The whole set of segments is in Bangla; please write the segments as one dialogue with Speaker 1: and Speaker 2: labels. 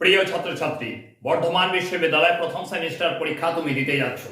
Speaker 1: প্রিয় ছাত্রছাত্রী, বর্ধমান বিশ্ববিদ্যালয় প্রথম সেমিস্টার পরীক্ষা তুমি দিতে যাচ্ছ।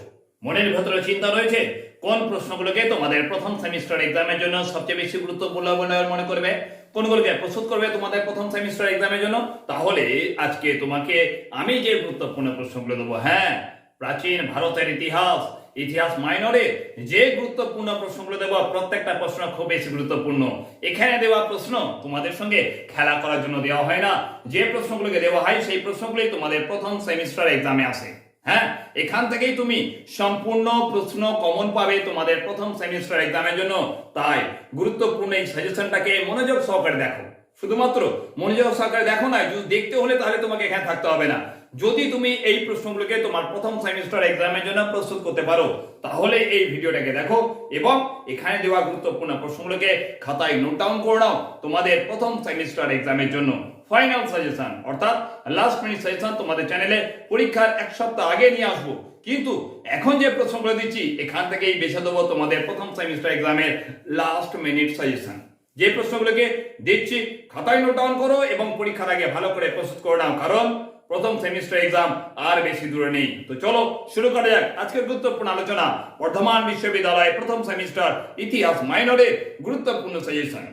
Speaker 1: মনের ভেতরে চিন্তা রয়েছে, কোন প্রশ্নগুলোকে তোমাদের প্রথম সেমিস্টার এক্সামের জন্য সবচেয়ে বেশি গুরুত্বপূর্ণ বলে মনে করবে? কোনগুলোকে প্রস্তুত করবে তোমাদের প্রথম সেমিস্টার এক্সামের জন্য? তাহলে আজকে তোমাকে আমি যে গুরুত্বপূর্ণ প্রশ্নগুলো দেবো হ্যাঁ প্রাচীন ভারতের ইতিহাস ইতিহাস মাইনরে যে গুরুত্বপূর্ণ প্রশ্নগুলো দেবো, প্রত্যেকটা প্রশ্ন খুব বেশি গুরুত্বপূর্ণ। এখানে দেওয়া প্রশ্ন তোমাদের সঙ্গে খেলা করার জন্য দেওয়া হয় না। যে প্রশ্নগুলোকে দেওয়া হয়, সেই প্রশ্নগুলি তোমাদের প্রথম সেমিস্টার এক্সামে আসে। হ্যাঁ? এখান থেকেই তুমি সম্পূর্ণ প্রশ্ন কমন পাবে তোমাদের প্রথম সেমিস্টার এক্সামের জন্য। তাই গুরুত্বপূর্ণ এই সাজেশনটাকে মনোযোগ সহকারে দেখো। শুধুমাত্র মনোযোগ সহকারে দেখো না, যদি দেখতে হলে তাহলে তোমাকে এখানে থাকতে হবে না। যদি তুমি এই প্রশ্নগুলোকে তোমার প্রথম সেমিস্টার এক্সামের জন্য প্রস্তুত করতে পারো, তাহলে এই ভিডিওটাকে দেখো এবং এখানে দেওয়া গুরুত্বপূর্ণ প্রশ্নগুলোকে খাতায় নোট ডাউন করে নাও তোমাদের প্রথম সেমিস্টার এক্সামের জন্য। ফাইনাল সাজেশন অর্থাৎ লাস্ট মিনিট সাজেশন তোমাদের চ্যানেলে পরীক্ষার এক সপ্তাহ আগে নিয়ে আসব। কিন্তু এখন যে প্রশ্নগুলো দিচ্ছি, এখান থেকেই বেছে দেবো তোমাদের প্রথম সেমিস্টার এক্সামের লাস্ট মিনিট সাজেশন যে প্রশ্নগুলোকে দিচ্ছি, খাতায় নোট ডাউন করো এবং পরীক্ষার আগে ভালো করে প্রস্তুত করে নাও। কারণ প্রথম সেমিস্টার এক্সাম আর বেশি দূরে নেই। তো চলো, শুরু করা যাক। আজকের গুরুত্বপূর্ণ আলোচনা, বর্ধমান বিশ্ববিদ্যালয় প্রথম সেমিস্টার ইতিহাস মাইনরের গুরুত্বপূর্ণ সাজেশন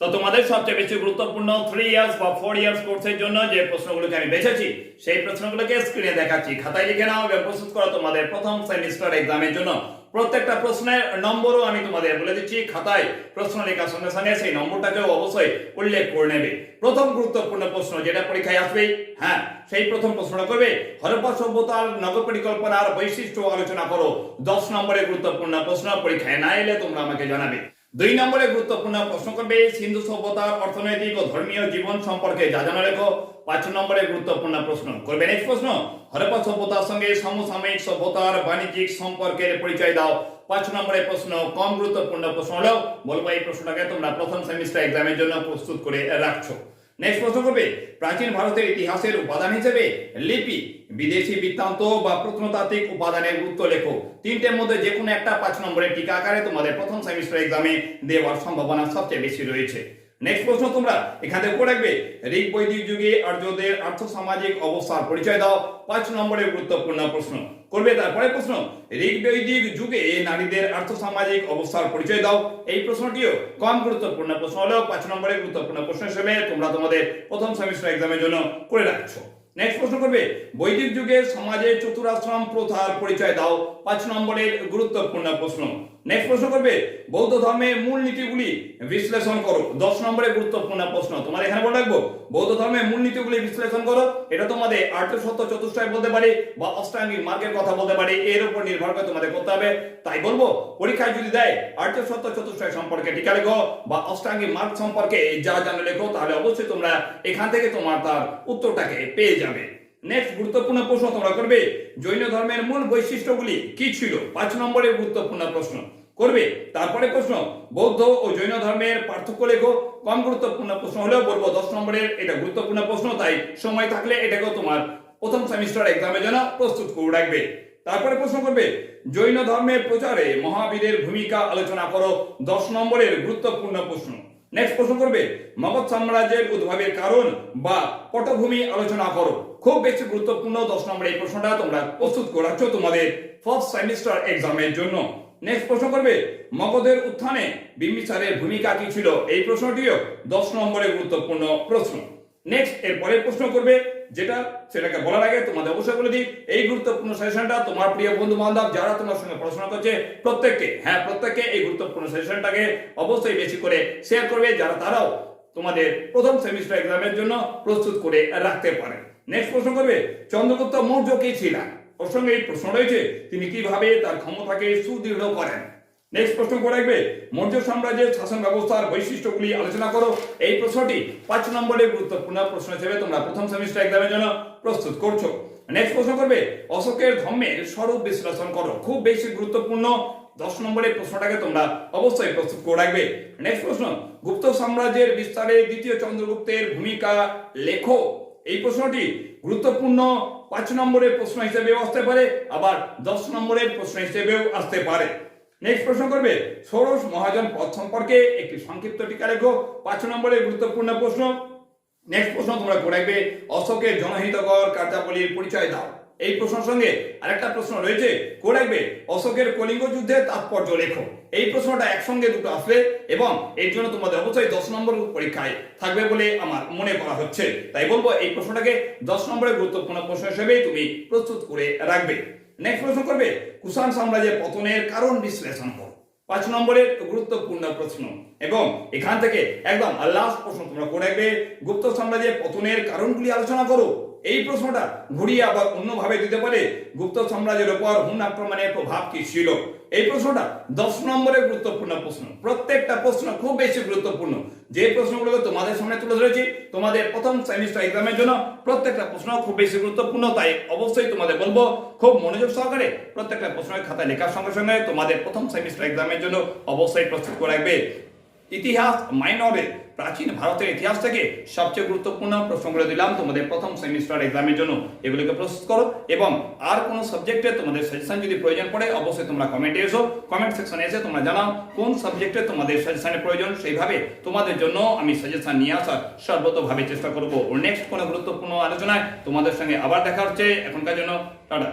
Speaker 1: তো তোমাদের সবচেয়ে বেশি গুরুত্বপূর্ণ থ্রি ইয়ার্স বা ফোর ইয়ার্স কোর্সের জন্য যে প্রশ্নগুলোকে আমি বেছেছি, সেই প্রশ্নগুলোকে স্ক্রিনে দেখাচ্ছি। খাতায় লিখে নাও এবং প্রস্তুত করো তোমাদের প্রথম সেমিস্টার এক্সামের জন্য। প্রত্যেকটা প্রশ্নের নম্বরও আমি তোমাদের বলে দিচ্ছি, খাতায় প্রশ্ন লেখার সঙ্গে সঙ্গে সেই নম্বরটাকেও অবশ্যই উল্লেখ করে নেবে। প্রথম গুরুত্বপূর্ণ প্রশ্ন যেটা পরীক্ষায় আসবে হ্যাঁ সেই প্রথম প্রশ্নটা করবে, হরপ্পা সভ্যতার নগর পরিকল্পনার বৈশিষ্ট্য আলোচনা করো। দশ নম্বরের গুরুত্বপূর্ণ প্রশ্ন পরীক্ষায় না এলে তোমরা আমাকে জানাবে। দুই নম্বরে গুরুত্বপূর্ণ প্রশ্ন করবে, সিন্ধু সভ্যতার অর্থনৈতিক ও ধর্মীয় জীবন সম্পর্কে যা জানা রেখো পাঁচ নম্বরে গুরুত্বপূর্ণ প্রশ্ন করবে নেক্সট প্রশ্ন। হরপ্পা সভ্যতার সঙ্গে সমসাময়িক সভ্যতার বাণিজ্যিক সম্পর্কের পরিচয় দাও। পাঁচ নম্বরে প্রশ্ন, কম গুরুত্বপূর্ণ প্রশ্ন হলেও বলব এই প্রশ্নটাকে তোমরা প্রথম সেমিস্টার এক্সামের জন্য প্রস্তুত করে রাখছো। নেক্সট প্রশ্ন করবে, প্রাচীন ভারতের ইতিহাসের উপাদান হিসেবে লিপি, বিদেশি বৃত্তান্ত বা প্রত্নতাত্ত্বিক উপাদানের গুরুত্ব লেখো। তিনটের মধ্যে যে কোনো একটা পাঁচ নম্বরের টিকা আকারে তোমাদের প্রথম সেমিস্টার এক্সামে দেওয়ার সম্ভাবনা সবচেয়ে বেশি রয়েছে। নেক্সট প্রশ্ন তোমরা, এখানে পড়ে রাখবে ঋগ বৈদিক যুগে আর্যদের আর্থ সামাজিক অবস্থার পরিচয় দাও। পাঁচ নম্বরের গুরুত্বপূর্ণ প্রশ্ন করবে। তারপরে প্রশ্ন ঋগ বৈদিক যুগে নারীদের আর্থসামাজিক অবস্থার পরিচয় দাও। এই প্রশ্নটিও কম গুরুত্বপূর্ণ প্রশ্ন হলেও পাঁচ নম্বরের গুরুত্বপূর্ণ প্রশ্ন হিসেবে তোমরা তোমাদের প্রথম সেমিস্টার এক্সামের জন্য করে রাখছো। নেক্সট প্রশ্ন করবে, বৈদিক যুগে সমাজে চতুরাশ্রম প্রথার পরিচয় দাও। পাঁচ নম্বরের গুরুত্বপূর্ণ প্রশ্ন। নেক্সট প্রশ্ন করবে, বৌদ্ধ ধর্মের মূল নীতিগুলি বিশ্লেষণ করো। দশ নম্বরের গুরুত্বপূর্ণ প্রশ্ন, তোমার এখানে বলে রাখব, বৌদ্ধ ধর্মের মূল নীতিগুলি বিশ্লেষণ করো। এটা তোমাদের আর্থ সত্য, চতুষ্টায় বলতে পারি বা অষ্টাঙ্গিক মার্গের কথা বলতে পারি, এর উপর নির্ভর করে তোমাদের করতে হবে। তাই বলব, পরীক্ষায় যদি দেয় আর্থ সত্য, চতুষ্টায় সম্পর্কে টিকা লেখো বা অষ্টাঙ্গিক মার্গ সম্পর্কে যা জানো লেখো, তাহলে অবশ্যই তোমরা এখান থেকে তোমার তার উত্তরটাকে পেয়ে যাবে। নেক্সট গুরুত্বপূর্ণ প্রশ্ন তোমরা করবে। জৈন ধর্মের মূল বৈশিষ্ট্যগুলি কি ছিল? পাঁচ নম্বরের গুরুত্বপূর্ণ প্রশ্ন। করবে। তারপরে প্রশ্ন, বৌদ্ধ ও জৈন ধর্মের পার্থক্য লেখো। কম গুরুত্বপূর্ণ প্রশ্ন হলেও বলব, দশ নম্বরের এটা গুরুত্বপূর্ণ প্রশ্ন, তাই সময় থাকলে এটাকেও তোমার প্রথম সেমিস্টার এক্সামের জন্য প্রস্তুত করে রাখবে। তারপরে প্রশ্ন করবে, জৈন ধর্মের প্রচারে মহাবীরের ভূমিকা আলোচনা করো। দশ নম্বরের গুরুত্বপূর্ণ প্রশ্ন। নেক্সট প্রশ্ন করবে, মগধ সাম্রাজ্যের উদ্ভাবের কারণ বা পটভূমি আলোচনা করো। খুব বেশি গুরুত্বপূর্ণ দশ নম্বর এই প্রশ্নটা তোমরা প্রস্তুত করাচ্ছ তোমাদের ফার্স্ট সেমিস্টার এক্সামের জন্য। নেক্সট প্রশ্ন করবে, মগধের উত্থানে বিম্বিসারের ভূমিকা কি ছিল? এই প্রশ্নটিও দশ নম্বরের গুরুত্বপূর্ণ প্রশ্ন। নেক্সট এর পরের প্রশ্ন করবে যেটা সেটাকে বলার আগে তোমাদের অবশ্যই বলে দিই, এই গুরুত্বপূর্ণ সেশনটা তোমার প্রিয় বন্ধু বান্ধব যারা তোমার সঙ্গে পড়াশোনা করছে, প্রত্যেককে হ্যাঁ প্রত্যেককে এই গুরুত্বপূর্ণ সেশনটাকে অবশ্যই বেশি করে শেয়ার করবে, যারা তারাও তোমাদের প্রথম সেমিস্টার এক্সামের জন্য প্রস্তুত করে রাখতে পারে। নেক্সট প্রশ্ন করবে, চন্দ্রগুপ্ত মৌর্য কে ছিলেন? ওর এই প্রশ্ন রয়েছে, তিনি কীভাবে তার ক্ষমতাকে সুদৃঢ় করেন? নেক্সট প্রশ্ন করে রাখবে, মৌর্য সাম্রাজ্যের শাসন ব্যবস্থার বৈশিষ্ট্যগুলি আলোচনা করো। এই প্রশ্নটি পাঁচ নম্বরের গুরুত্বপূর্ণ প্রশ্ন হিসেবে তোমরা প্রথম সেমিস্টার এক্সামের জন্য প্রস্তুত করছ। নেক্সট প্রশ্ন করবে, অশোকের ধর্মের স্বরূপ বিশ্লেষণ করো। খুব বেশি গুরুত্বপূর্ণ দশ নম্বরের প্রশ্নটাকে তোমরা অবশ্যই প্রস্তুত করে রাখবে। নেক্সট প্রশ্ন, গুপ্ত সাম্রাজ্যের বিস্তারে দ্বিতীয় চন্দ্রগুপ্তের ভূমিকা লেখো। এই প্রশ্নটি গুরুত্বপূর্ণ পাঁচ নম্বরের প্রশ্ন হিসেবেও আসতে পারে, আবার দশ নম্বরের প্রশ্ন হিসেবেও আসতে পারে। নেক্সট প্রশ্ন করবে, ষোড়শ মহাজন পদ সম্পর্কে একটি সংক্ষিপ্ত টিকা লেখো। পাঁচ নম্বরের গুরুত্বপূর্ণ প্রশ্ন। নেক্সট প্রশ্ন তোমরা করে রাখবে অশোকের জনহিতকর কার্যাবলীর পরিচয় দাও। এই প্রশ্নের সঙ্গে আরেকটা প্রশ্ন রয়েছে, করে রাখবে, অশোকের কলিঙ্গ যুদ্ধের তাৎপর্য লেখো। এই প্রশ্নটা একসঙ্গে দুটো আসবে এবং এর জন্য তোমাদের অবশ্যই দশ নম্বর পরীক্ষায় থাকবে বলে আমার মনে করা হচ্ছে। তাই বলব, এই প্রশ্নটাকে দশ নম্বরের গুরুত্বপূর্ণ প্রশ্ন হিসেবেই তুমি প্রস্তুত করে রাখবে। নেক্সট প্রশ্ন করবে, কুষাণ সাম্রাজ্যের পতনের কারণ বিশ্লেষণ করো। পাঁচ নম্বরের গুরুত্বপূর্ণ প্রশ্ন, এবং এখান থেকে একদম লাস্ট প্রশ্ন তোমরা করে রাখবে, গুপ্ত সাম্রাজ্যের পতনের কারণগুলি আলোচনা করো। এই প্রশ্নটা ঘুরিয়ে আবার অন্যভাবে দিতে পারে। গুপ্ত সাম্রাজ্যের উপর হুন আক্রমণের প্রভাব কি ছিল? এই প্রশ্নটা দশ নম্বরের গুরুত্বপূর্ণ প্রশ্ন। প্রত্যেকটা প্রশ্ন খুব বেশি গুরুত্বপূর্ণ। যে প্রশ্নগুলো তোমাদের সামনে তুলে ধরেছি, তোমাদের প্রথম সেমিস্টার এক্সামের জন্য প্রত্যেকটা প্রশ্ন খুব বেশি গুরুত্বপূর্ণ, তাই অবশ্যই তোমাদের বলব খুব মনোযোগ সহকারে প্রত্যেকটা প্রশ্নের খাতায় লেখার সঙ্গে সঙ্গে তোমাদের প্রথম সেমিস্টার এক্সামের জন্য অবশ্যই প্রস্তুত করে রাখবে। ইতিহাস মাইনরের প্রাচীন ভারতের ইতিহাস থেকে সবচেয়ে গুরুত্বপূর্ণ প্রশ্নগুলো দিলাম। তোমাদের প্রথম সেমিস্টার এক্সামের জন্য এগুলোকে প্রস্তুত করো এবং আর কোনো সাবজেক্টে তোমাদের সাজেশন যদি প্রয়োজন পড়ে, অবশ্যই তোমরা কমেন্টে এসো। কমেন্ট সেকশনে এসে তোমরা জানাও কোন সাবজেক্টে তোমাদের সাজেশনের প্রয়োজন। সেইভাবে তোমাদের জন্য আমি সাজেশন নিয়ে আসার সর্বতভাবে চেষ্টা করব। নেক্সট কোনো গুরুত্বপূর্ণ আলোচনায় তোমাদের সঙ্গে আবার দেখা হচ্ছে। এখনকার জন্য টাটা।